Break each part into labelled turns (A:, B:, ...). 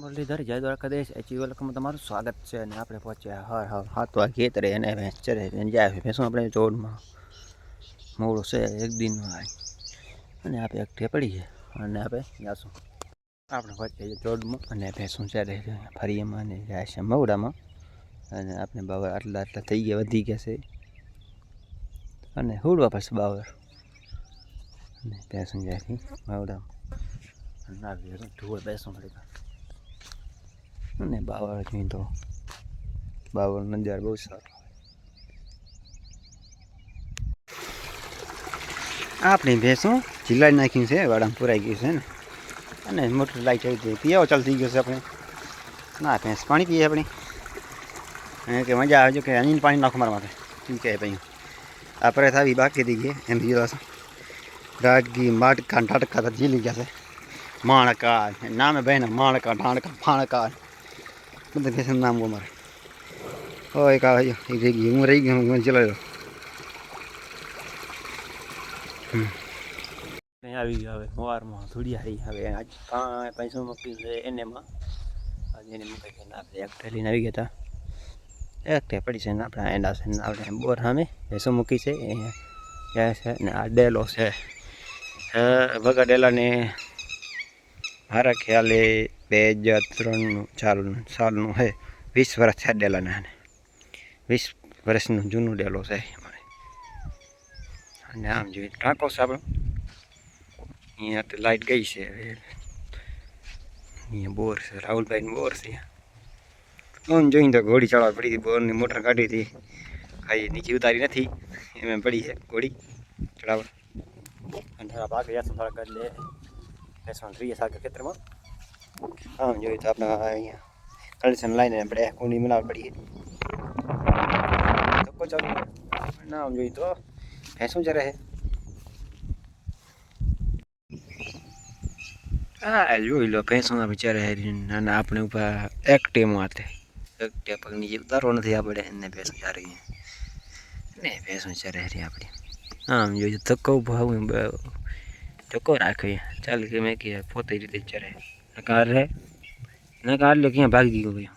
A: મુરલીધર જય દ્વારકાધીશ. એચી વેલકમ તમારું સ્વાગત છે અને આપણે પહોંચ્યા હર હર હાથ વાગે ખેતરે અને ભેંસ ચરે જાય ભેંસો આપણે જોડમાં મોડું છે, એક દિનનું આ અને આપણે એક પડી છે અને આપણે જાશું. આપણે પહોંચ્યા જોડમાં અને ભેંસો ચરે ફરી એમાં અને જાય છે મવડામાં અને આપણે બાવર આટલા આટલા થઈ ગયા, વધી ગયા છે. અને હુડવા પાસે બાવર અને ભેંસો જાય છે મવડામાં અને આવી ઢુવે બેસું ખરી અને બાવળ જોઈ તો બાવળ નજાર બહુ સારો આપણી ભેંસો જિલ્લા નાખ્યું છે, વાડામાં પુરાઈ ગયું છે ને. અને મોટર લાઈટ આવી ગઈ. પીવો ચાલુ થઈ ગયો છે આપણે. ના, ભેંસ પાણી પીએ આપણે. કે મજા આવે છે કે અહીં પાણી નાખો મારા માટે. શું કહે ભાઈ. આપણે થાવી બાકી થઈ ગઈ. એમ જીરો રાગી માટકા ઢાટકા તો જીલી ગયા છે. માણકા, નામે ભાઈને માણકા, ઢાણકા, ફાણકા. બધા ભેંસ નામ અમારે. ઓ એક આવે એક રહી હું રહી ગયો, હું ચલાવ્યો આવી ગયો હવે સવારમાં આવી હવે આજ પૈસો મૂકી છે એનેમાં આજે એને મૂકી છે આપણે એક લઈને આવી ગયા હતા. એક ટેપડી છે ને આપણે એના છે ને આપણે બોર સામે ભેંસો મૂકી છે. એ છે ને આ ડેલો છે. વગર ડેલાને મારા ખ્યાલે બે હજાર ત્રણનું ચાલનું, સાલનું છે વીસ વર્ષ થયા ડેલાને આને વીસ વર્ષનું જૂનું ડેલો છે અમારે. અને આમ જોઈએ ટાંકો છે આપણો. અહીંયા તો લાઇટ ગઈ છે અહીંયા બોર છે, રાહુલભાઈનું બોર છે આમ જોઈને તો ઘોડી ચડવા પડી હતી, બોરની મોટર કાઢી હતી. કાંઈ નીચે ઉતારી નથી. એમ પડી છે, ઘોડી ચડાવવા. અને થોડા ભાગ ગયા થોડા કરી લે બેસવાનું રહીએ સાગર ખેતરમાં. આમ જોઈએ તો આપણે અહીંયા કલેક્શન લઈને આપણે કુંડી મિલાવટ પડીએ ધક્કો ચાલુ ના, આમ જોઈએ તો. ભેંસું ચરે હે હા જોઈ લો, ભેંસુના બિચારા હેરી અને આપણે ઉપર એક્ટિવમાં હાથે એકટે પગની નીચે ઉતારવો નથી આપણે એને ભેંસું ચારી ને ભેંસું ચરે હેરી આપણે. આમ જોઈએ ધક્કો ભાવ ધક્કો રાખીએ ચાલ કે મેં કે પોતે રીતે ચરે નકાર રે નકાર લે ક્યાં ભાગી ગયો ભાઈ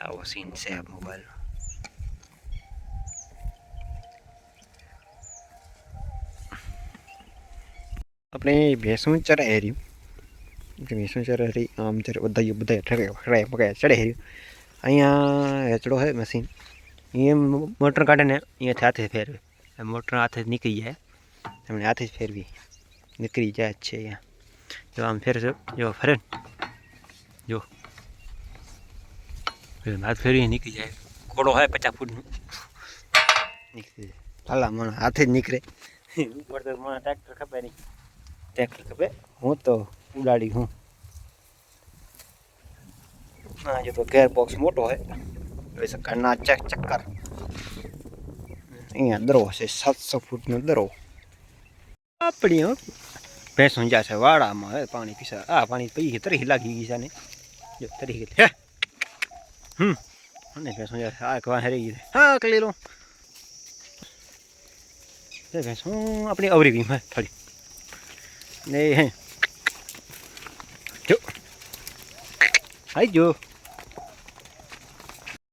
A: આવો સીન છે આ મોબાઈલનો આપણે ભેંસું ચરે હેર્યું ભેંસું ચરે હરી આમ ચરે બધા બધા ઠરે પકાય ચડે હેર્યું અહીંયા હેચડો છે મશીન એ મોટર કાઢે ને અહીંયાથી હાથે ફેરવે મોટર હાથે નીકળી જાય એમણે હાથે જ ફેરવી નીકળી જાય જ છે અહીંયા. જો આમ ફેરશે જો ફરે ને. જો. હાથ ફેરવી નીકળી જાય. ઘોડો હોય પચાસ ફૂટનું. નીકળી જાય. હાલા મને હાથે જ નીકળે. ઉપર તો મને ટ્રેક્ટર ખપે નહીં. ટ્રેક્ટર ખપે? હું તો ઉડાડી હું. હા જો તો ગેર બોક્સ મોટો હોય. શકાય ના ચક ચક્કર. અહીંયા દરો છે સાતસો ફૂટનો દરો આપણી ભેંસ જા છે, વાડામાં હવે પાણી પીસા. આ પાણી પી તરી લાગી ગઈ છે ને જો તરી ગઈ. હે. હમ. અને ભેંસ જા છે, આ કવા હરી ગઈ હા કલી લો ભેંસ હું આપણી અવરી ગઈ હા થોડી ને, હે. જો. હાઈ જો